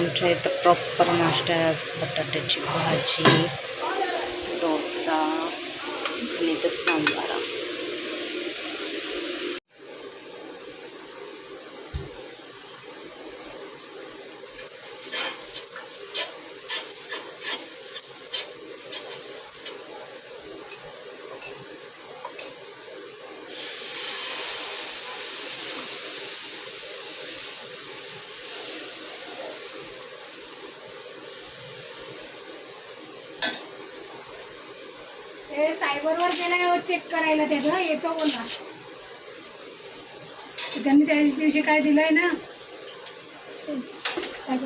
आमच्या इथं प्रॉपर नाश्ता आहे आज बटाट्याची भाजी डोसा आणि तर सांबार. ते सायबरवर गेला चेक हो? करायला त्याचं? येतो बोला. त्यांनी त्या दिवशी काय दिलंय ना? काय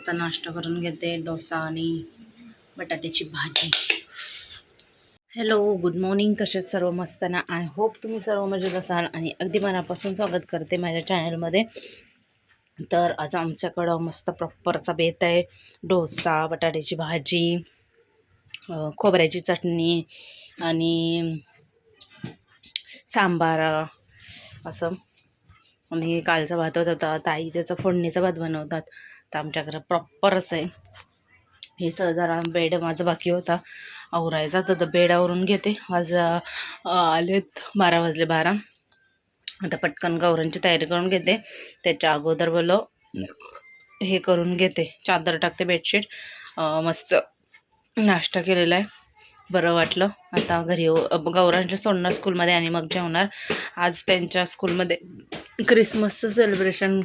आता नाश्ता करून घेते डोसा आणि बटाट्याची भाजी. हॅलो गुड मॉर्निंग कसे सर्व मस्त ना? आय होप तुम्ही सर्व मजेत असाल आणि अगदी मनापासून स्वागत करते माझ्या चॅनलमध्ये तर आज आमच्याकडं मस्त प्रॉपरचा बेत आहे. डोसा बटाट्याची भाजी खोबऱ्याची चटणी आणि सांबार असं. आणि कालचा भात होत होता ताई त्याचा फोडणीचा भात बनवतात. तर आमच्याकडं प्रॉपरच आहे. हे सहज जरा बेड माझा बाकी होता. आवरायचा तर बेड आवरून घेते. आज आले आलेत बारा वाजले बारा. आता पटकन गौरांची तयारी करून घेते. त्याच्या अगोदर बोलो हे करून घेते. चादर टाकते बेडशीट. मस्त नाश्ता केलेला आहे. बरं वाटलं. आता घरी गौरांच्या सोडणार स्कूलमध्ये आणि मग जेवणार. आज त्यांच्या स्कूलमध्ये क्रिसमसचं सेलिब्रेशन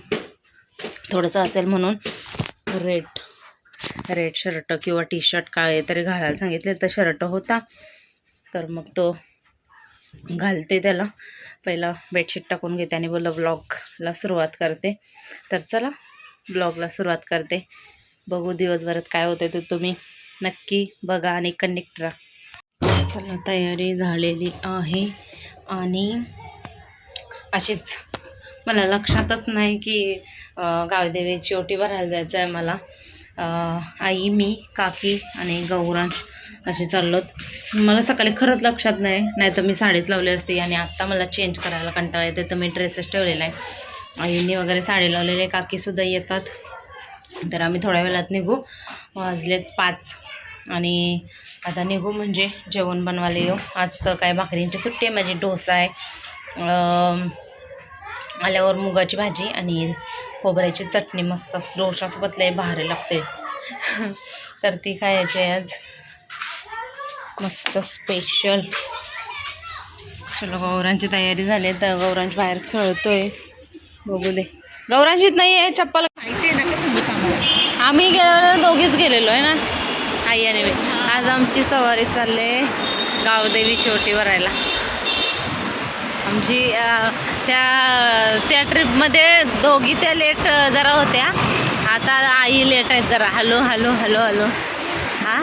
थोडंसं असेल म्हणून रेड रेड शर्ट किंवा टी शर्ट काळे तरी घालायला सांगितले. तर शर्ट होता. तर मग तो घालते त्याला. पहिला बेडशीट टाकून घेते आणि बोललं ब्लॉगला सुरुवात करते. तर चला ब्लॉगला सुरुवात करते. बघू दिवसभरात काय होते ते तुम्ही नक्की बघा आणि कनेक्ट राहा. चला तयारी झालेली आहे. आणि अशीच मला लक्षातच नाही की गावदेवीची ओटी भरायला जायचं आहे मला आई मी काकी आणि गौरांश असे चाललोत. मला सकाळी खरंच लक्षात नाही नाही तर मी साडीच लावली असते आणि आत्ता मला चेंज करायला कंटाळा येते तर मी ड्रेसेस ठेवलेला आहे. आईनी वगैरे साडी लावलेली आहे काकीसुद्धा येतात. तर आम्ही थोड्या वेळात निघू. वाजलेत पाच आणि आता निघू म्हणजे जेवण बनवायला येऊ. आज तर काय भाकरींची सुट्टी आहे माझी डोसा आहे. आल्यावर मुगाची भाजी आणि खोबऱ्याची चटणी मस्त. डोशासोबत लय भारी लागते. तर ती खायची आज. मस्त स्पेशल चलो गौरांची तयारी झाली तर गौरांश बाहेर खेळतोय. बघू दे. गौरांशीत नाही आहे चप्पल. आम्ही गेलो दोघीच गेलेलो आहे ना? आई आणि मी. आज आमची सवारी चालले गावदेवी चोटी भरायला. आमची त्या त्या ट्रिपमध्ये दोघी त्या लेट जरा होत्या. आता आई लेट आहेत जरा. Hello hello hello hello. हां?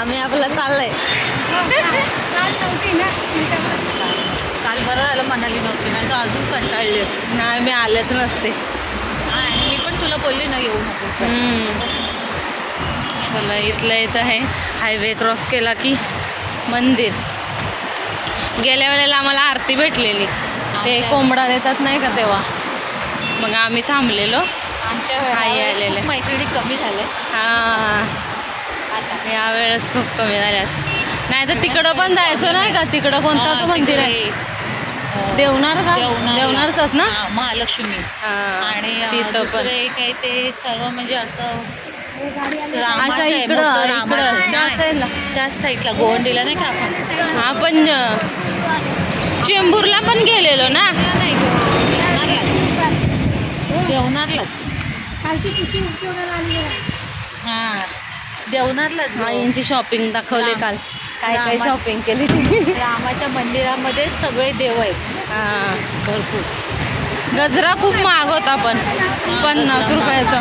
आम्ही आपलं चाललंय. काल नव्हती ना काल बरं झालं म्हणाली नव्हती नाही तर अजून कंटाळली असते. नाही मी आलेच नसते. मी पण तुला बोलली ना येऊ नको. चला इथलं इथं आहे. हायवे क्रॉस केला की मंदिर. गेल्या वेळेला आम्हाला आरती भेटलेली. ते कोंबडा देतात नाही का तेव्हा? मग आम्ही थांबलेलो. आमच्या आई आलेले. मैत्रिणी कमी झाल्या हां. आता. यावेळेस खूप कमी झाल्यात नाही तर तिकडं पण जायचं नाही का? तिकडं कोणतं मंदिर आहे? देवणार का. देवणारच ना? महालक्ष्मी. आणि तिथं पण. एक आहे ते सर्व म्हणजे असं रामाचं. त्या साईडला. गोवंडीला नाही का आपण? हा पण चेंबूरला पण गेलेलो ना. आहे. हा? आईंची शॉपिंग दाखवली. काल. काय काय रामा- शॉपिंग केली रामाच्या मंदिरामध्ये सगळे देव आहेत. हा भरपूर. गजरा खूप महाग होता पण. पन्नास रुपयाचा.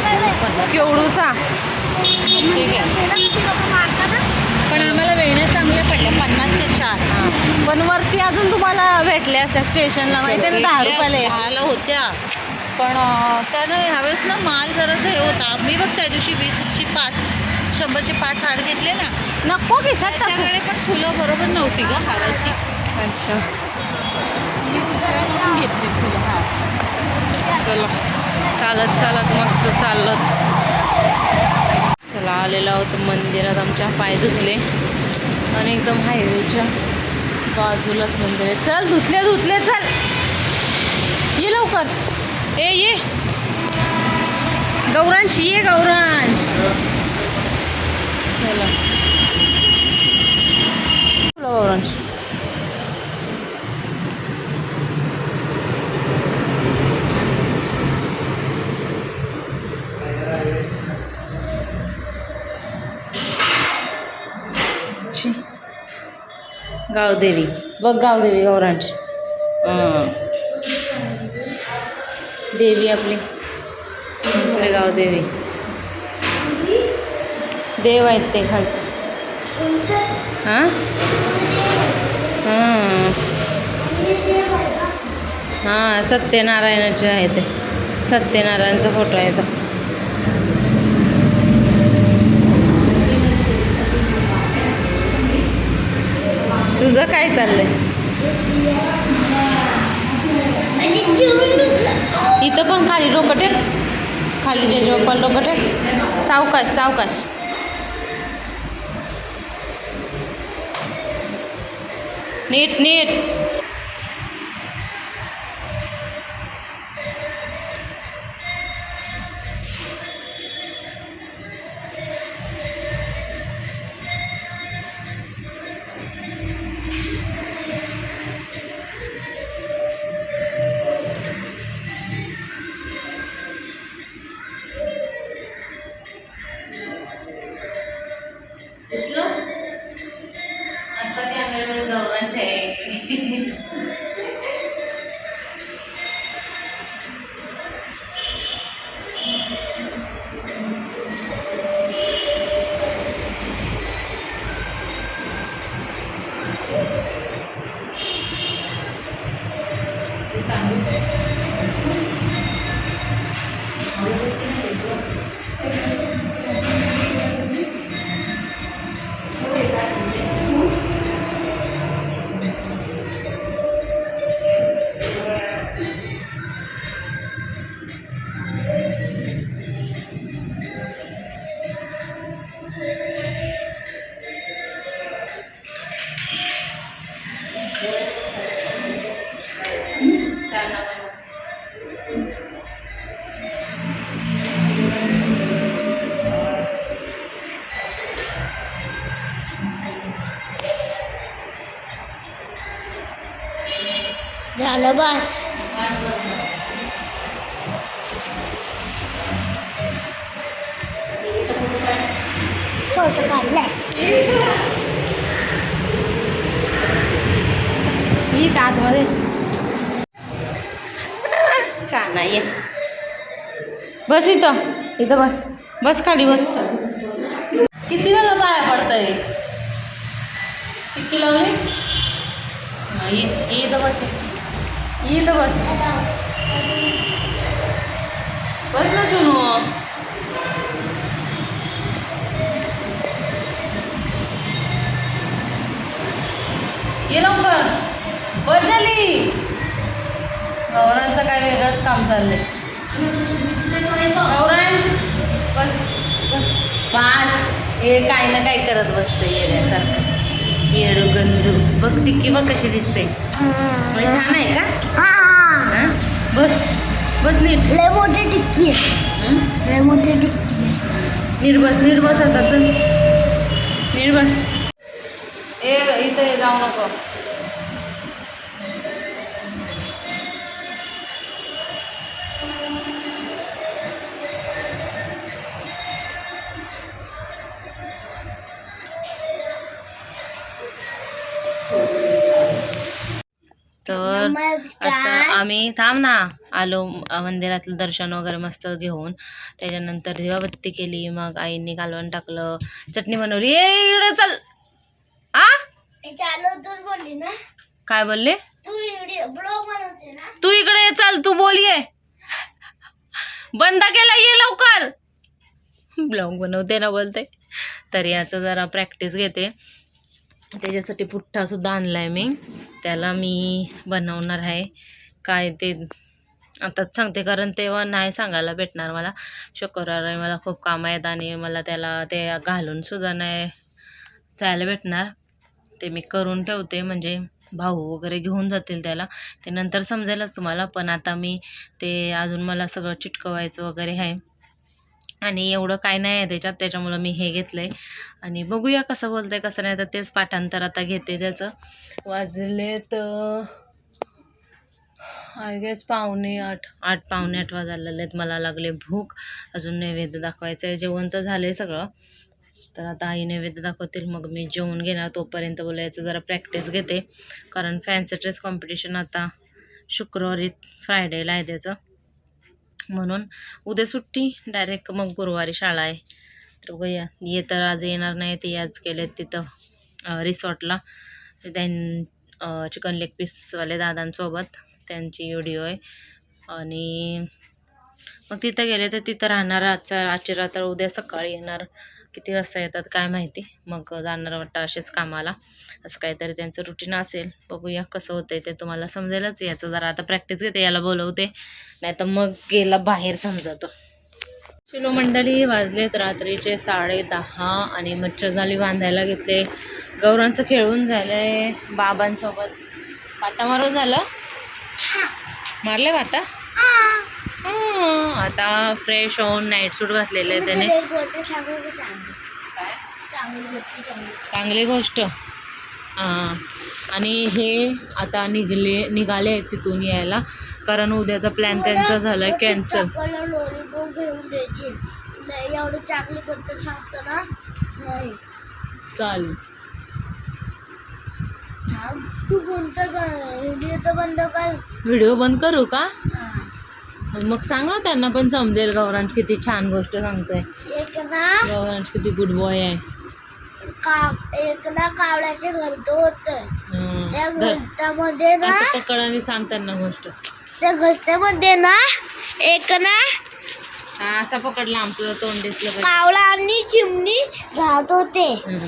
केवढूसा? ठीक आहे. पण आम्हाला वेण्या पन्नासच्या चार. पण वरती अजून तुम्हाला भेटले असत्या स्टेशनला माहिती ना दहा रुपयाला. दहाला होत्या. पण त्यानं ह्यावेळेस ना माल जरासा हे होता. मी बघ त्या दिवशी वीसची पाच शंभरचे पाच हार घेतले ना. नको खिशात टाकू. त्याच्याकडे पण फुलं बरोबर नव्हती का हाराची. अच्छा. घेतली फुलं हार. चला. चालत चालत मस्त चालत. चला आलेलो आहोत मंदिरात. आमच्या पाय धुतले आणि एकदम हायवेच्या बाजूलाच मंदिर आहे. चल धुतले धुतले चल. ये लवकर. ए ये. गौरांश ये गौरांश. चला. चला, गौरांश. छी. गावदेवी. बघ गावदेवी गौरांची. हां देवी आपली. आपले गावदेवी. देव आहेत ते खालचे. हां? हां हां सत्यनारायणाचे आहे ते. सत्यनारायणचा फोटो आहे तो. तुझं काय चाललंय? इथं पण खाली डोकं खाली जे झोपाल डोकं सावकाश सावकाश. नीट नीट. आजचा कॅमेरामॅन गौरांचे आहे. फोटो काढलाय ही आतमध्ये छान आहे बस. इथं इथं बस. बस खाली बस. किती वेळा पाया पडतंय किती लावली इथं बस. ये इथं बस. बस ना चुनू. ये लवकर झाली गौरांचं काय वेगळंच काम चाललंय. बस बस पास हे काय ना काय करत बसते येण्यासारखं. येडू गंधू बघ टिक्की बघ कशी दिसते म्हणजे छान आहे का? हा? बस बस नीट. लय मोठी टिक्की आहे. हं? लय मोठी टिक्की आहे. नीट बस नीट बस आता चल. नीट बस ए इथे जाऊ नको. तर आता आम्ही थांब ना. आलो मंदिरातलं दर्शन वगैरे मस्त घेऊन. त्याच्यानंतर दिवाबत्ती केली मग आईंनी कालवण टाकलं. चटणी बनवली. ये इकडे चल. आ? बोलली ना. काय बोलले? तू ना. तू इकडे ये चल तू बोल ये. बंद केला ये लवकर. ब्लॉग बनवते ना बोलते. तर याचं जरा प्रॅक्टिस घेते. त्याच्यासाठी पुठ्ठा सुद्धा आणलाय मी. त्याला मी बनवणार आहे. काय ते आताच सांगते कारण तेव्हा नाही सांगायला भेटणार मला. शुक्रवार आहे मला खूप कामं आहेत आणि मला त्याला ते घालून सुद्धा नाही जायला भेटणार. ते मी करून ठेवते म्हणजे भाऊ वगैरे घेऊन जातील त्याला. ते नंतर समजेलच तुम्हाला पण आता मी ते अजून मला सगळं चिटकवायचं वगैरे आहे. आणि एवढं काय नाही आहे त्याच्यात त्याच्यामुळं मी हे घेतलं आहे आणि बघूया कसं बोलतंय कसं नाही तर तेच पाठांतर आता घेते त्याचं. वाजले तर आय गेस पावणे आठ आठ पावणे आठ वाजायला आहेत मला लागले भूक. अजून नैवेद्य दाखवायचं आहे जेवण तर झालं आहे सगळं. तर आता आई नैवेद्य दाखवतील. मग मी जेवून घेणार तोपर्यंत बोलायचं. जरा प्रॅक्टिस घेते. कारण फॅन्सी ड्रेस कॉम्पिटिशन आता शुक्रवारी फ्रायडेला आहे त्याचं. म्हणून उद्या सुट्टी. डायरेक्ट मग गुरुवारी शाळा आहे. तर बघूया. ये तर आज येणार नाही. ते आज केलेत तिथं रिसॉर्टला. त्यां चिकन लेग पीसवाले दादांसोबत. त्यांची व्हिडिओ आहे. आणि मग तिथं गेले तर तिथं राहणार. आजचा आजची रात्र उद्या सकाळी येणार. किती वाजता येतात काय माहिती. मग जाणार वाटतं असेच कामाला. असं काहीतरी त्यांचं रुटीन असेल. बघूया कसं होतंय ते तुम्हाला समजेलच. याचं जरा आता प्रॅक्टिस घेते याला बोलवते. नाही तर मग गेला बाहेर समजतो. चलो मंडळी वाजलेत रात्रीचे साडे दहा आणि मच्छरजाली बांधायला घेतले. गौरांचं खेळून झालंय. बाबांसोबत. पाता मारून झालं? मारले पाता आता फ्रेश होऊन नाईट सूट घातलेलं आहे त्याने. चांगली गोष्ट हां. आणि हे आता निघले निघाले आहेत तिथून यायला. कारण उद्याचा प्लॅन त्यांचा झाला आहे कॅन्सल एवढी चांगली सांगतो ना. नाही. चाल थांब, तू कोणतं व्हिडिओ तर बंद कर. व्हिडिओ बंद करू का. मग सांग ना त्यांना पण समजेल गौरांश किती छान गोष्ट सांगतोय एक ना गौरांश किती गुड बॉय आहे का एक ना कावड्याचे घरट होत हं. त्या धर. घरट्यामध्ये ना असं सांग त्यांना गोष्ट त्या घरट्यामध्ये ना एक ना हा असा पकडला आमचं तोंड दिसलं कावळा आणि चिमणी राहत होते हं.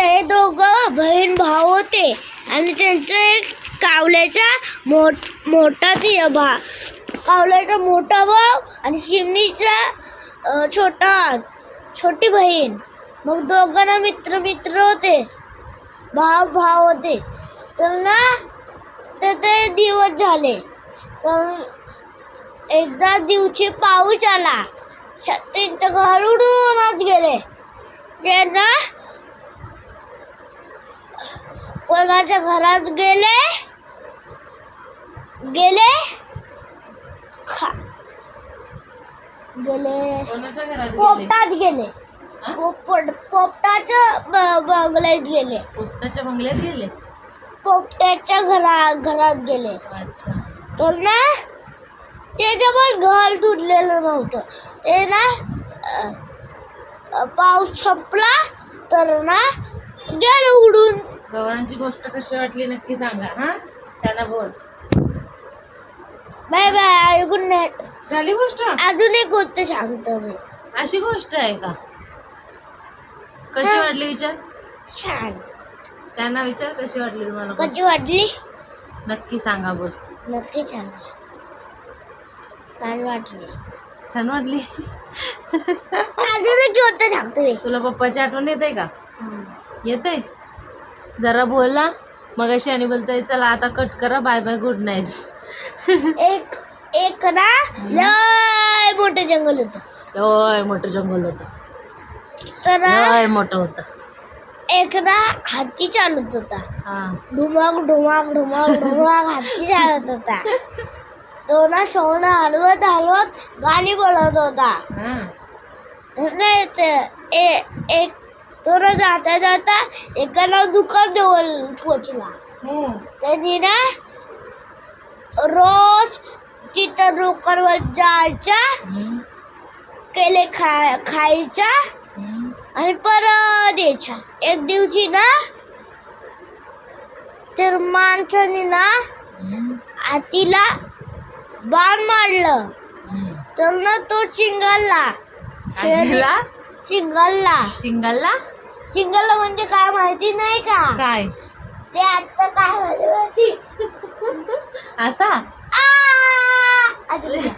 ते दोघं बहीण भाऊ होते. आणि त्यांचं एक कावल्याचा मोठ मोठा ती भा कावल्याचा मोठा भाऊ आणि शिमणीचा छोटा छोटी बहीण. मग दोघांना मित्र मित्र होते. भाव भाव होते. तर ना तर ते दिवस झाले. तर एकदा दिवशी पाऊस आला. श- त्यांचं घर उडूनच गेले. त्यांना कोणाच्या घरात गेले? गेले? खा. गेले. कोणाच्या घरात गेले? पोपटात गेले. हा? पोपट पोपटाच्या ब- बंगल्यात गेले. पोपटाच्या बंगल्यात गेले? पोपटाच्या घरा घरात गेले. अच्छा. तर ना त्याच्यावर घर तुटलेलं नव्हतं. ते ना अ, अ, पाऊस संपला तर ना गेलं उडून. गौरांची गोष्ट कशी वाटली नक्की सांगा हा? त्यांना बोल. बाय बाय गुड नाईट झाली गोष्ट? अजून एक गोष्ट सांगतो मी. अशी गोष्ट आहे का? कशी हा. वाटली विचार? छान. त्यांना विचार कशी वाटली तुम्हाला गोष्ट? कशी वाटली? नक्की सांगा बोल. नक्की छान. छान वाटली. छान वाटली? अजून एक गोष्ट सांगतो मी. तुला पप्पाची आठवण येते का? येते जरा बोला. मग अशी आणि बोलताय चला आता कट करा. बाय बाय गुड नाईट एक एक ना लय मोठं जंगल होतं. लय मोठं जंगल होतं. तर लय मोठं होतं. एक ना हाती चालत होता. हा. ढुमाक ढुमाक ढुमाक ढुमाक हाती चालत होता. तो ना सोनं हलवत हलवत गाणी बोलत होता. नाही एक तो ना जाता जाता एका नाव दुकान जवळ पोचला त्यांनी ना रोज तिथं दुकानवर जायचा हम्म, केले खा खायचा हम्म. आणि परत यायचा. एक दिवशी ना तर माणसाने ना हातीला बाण मारलं. तर ना तो आजीला? चिंगलला. चिंगलला? चिंगलला म्हणजे काय माहिती नाही का? काय? ते आता काय झालं माहिती? असा? आ! अजून काय?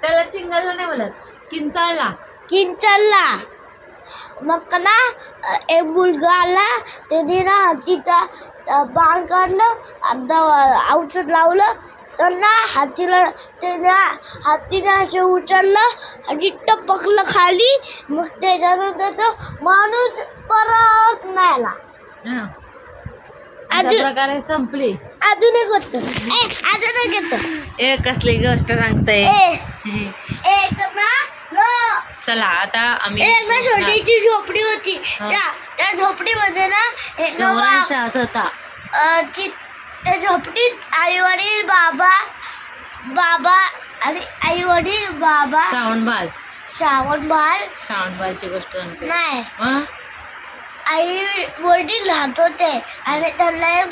त्याला चिंगलला नाही बोलत किंचाळला किंचलला. मग ना अ, एक मुलगा आला त्याने ना हातीचा अ, बाण काढलं अर्धा औषध लावलं तर ना हातीला त्याला हातीने असे उचललं आणि टपकलं खाली मग त्याच्यानंतर तो माणूस परत नाही आला हं. अजून- प्रकारे संपली. अजून एक होतं ए अजून एक होतं ए कसली गोष्ट सांगताय ए हं. एक ना न- चला आता आम्ही एक ना छोटीची झोपडी होती. त्या त्या झोपडीमध्ये ना एक ना होता. अ, ती- त्या झोपडीत आई वडील बाबा बाबा आणि आई वडील बाबा. श्रावणबाल. श्रावण बाळ श्रावणबालची गोष्ट सांगते नाही. हं? आई वडील राहत होते आणि त्यांना एक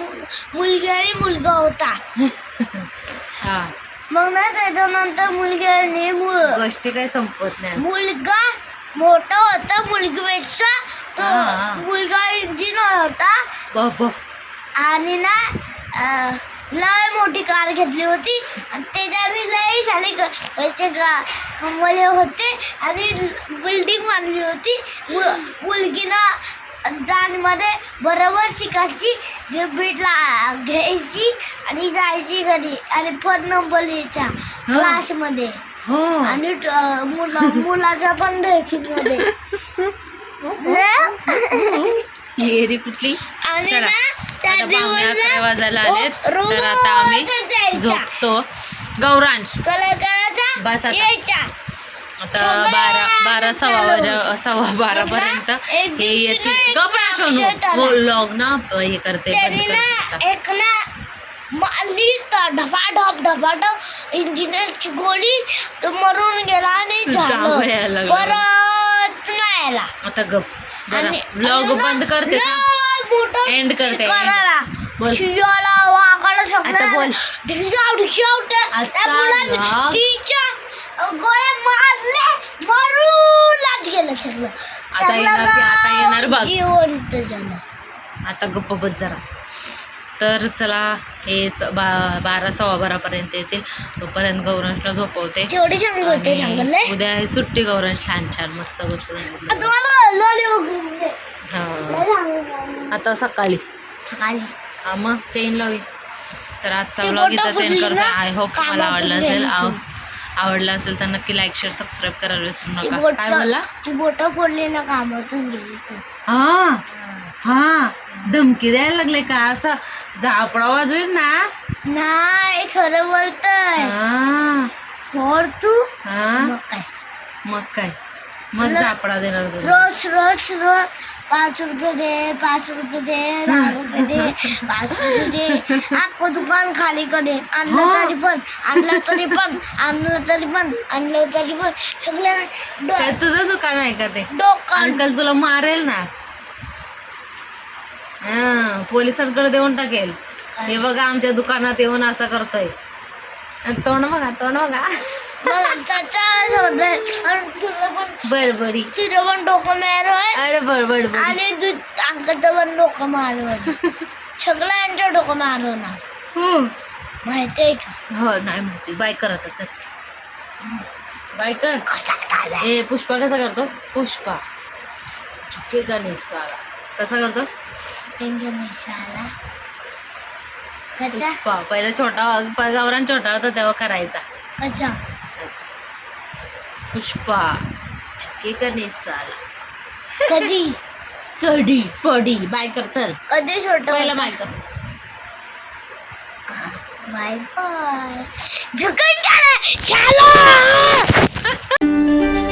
मुलगी आणि मुलगा होता. हा. मग ना त्याच्यानंतर मुलगी आणि मु- गोष्टी काही संपत नाही मुलगा मोठा होता मुलगीपेक्षा तो हा. मुलगा इंजिनियर होता. बाबा. आणि ना लय मोठी कार घेतली होती. आणि त्याच्याने लय सारे पैसे कमवले होते. आणि बिल्डिंग बांधली होती. मु- मुलगीनं डान्समध्ये बरोबर शिकायची बीटला घ्यायची आणि जायची घरी. आणि फोन नंबर लिहायचा क्लासमध्ये आणि मुला मुलाच्या पण मध्ये येरी कुठली? आणि ना आता दिवस अकरा वाजायला आलेत. तर आता आम्ही. झोपतो. गौरांश. बस आता. बारा बारा सव्वा वाजा. सव्वा बारा पर्यंत एक हे येतील. ना सोनू. लॉग ना हे करते बंद करते. मारली तर ढपाढप ढपाढप इंजिनियरची गोळी तो मरून गेला आणि. परत नाही आला आता गप ब्लॉग बंद करते End करते. बोल. आता बोल. आता गोळ्या मारले मरूनच गेलं सगळं. आता येणार आता येणार बघ. जिवंत झालं. आता गप्प बस जरा. तर चला हे स बा बारा सव्वा बारापर्यंत येतील. तोपर्यंत गौरांशला झोपवते. तेवढे सांगत होते आणि सांगले उद्या सुट्टी गौरांश. छान छान मस्त गोष्ट सांगितली. तुम्हाला. हा. आता सकाळी. सकाळी. हा मग चेन लावी. तर आजचा ब्लॉग इथं सेंड फुटली करते. आय होप तुम्हाला कामातून आवडला असेल. आव. आवडला असेल तर नक्की लाईक शेअर सबस्क्राईब करायला विसरू नका. काय बोलला? ती बोट फोडली ना कामातून गेली. हा हा. धमकी द्यायला लागले का? असं झापडा वाजवेल ना? नाही खरं बोलतय. हा. फोड तू. हा. मग काय? मग काय? मग झापडा देणार तुला. रोज रोज रोज पाच रुपये दे पाच रुपये दे दहा रुपये दे पाच रुपये दे. अख्खं दुकान खाली करे आणलं हा. तरी पण आणलं तरी पण आणलं तरी पण आणलं तरी पण. सगळं काय डो- तुझं दुकान आहे का ते? डोकं अंकल तुला मारेल ना? हा पोलिसांकडे देऊन टाकेल. हे बघा आमच्या दुकानात येऊन असं करतोय. आणि तोंड बघा तोंड बघा. आणि तुझं पण डोकं मारवाय अरे बडबड बडी. आणि दूध अंकलचं पण डोकं मारवण. सगळ्यांचं डोकं मारवणार. हो. माहितीये का? हो नाही माहिती. बाय कर आता चल. बाय कर. ए पुष्पा कसा करतो? पुष्पा. झुके गणेश साला? कसा करतो? आला कचा पुष्पा. पहिला छोटा गावरान छोटा होता तेव्हा करायचा. कचा पुष्पा झुके गणेश साला कधी? कडी पडी बाय कर चल. कधी छोट पहिला बाय कर. Bye bye. झुकून. शाला!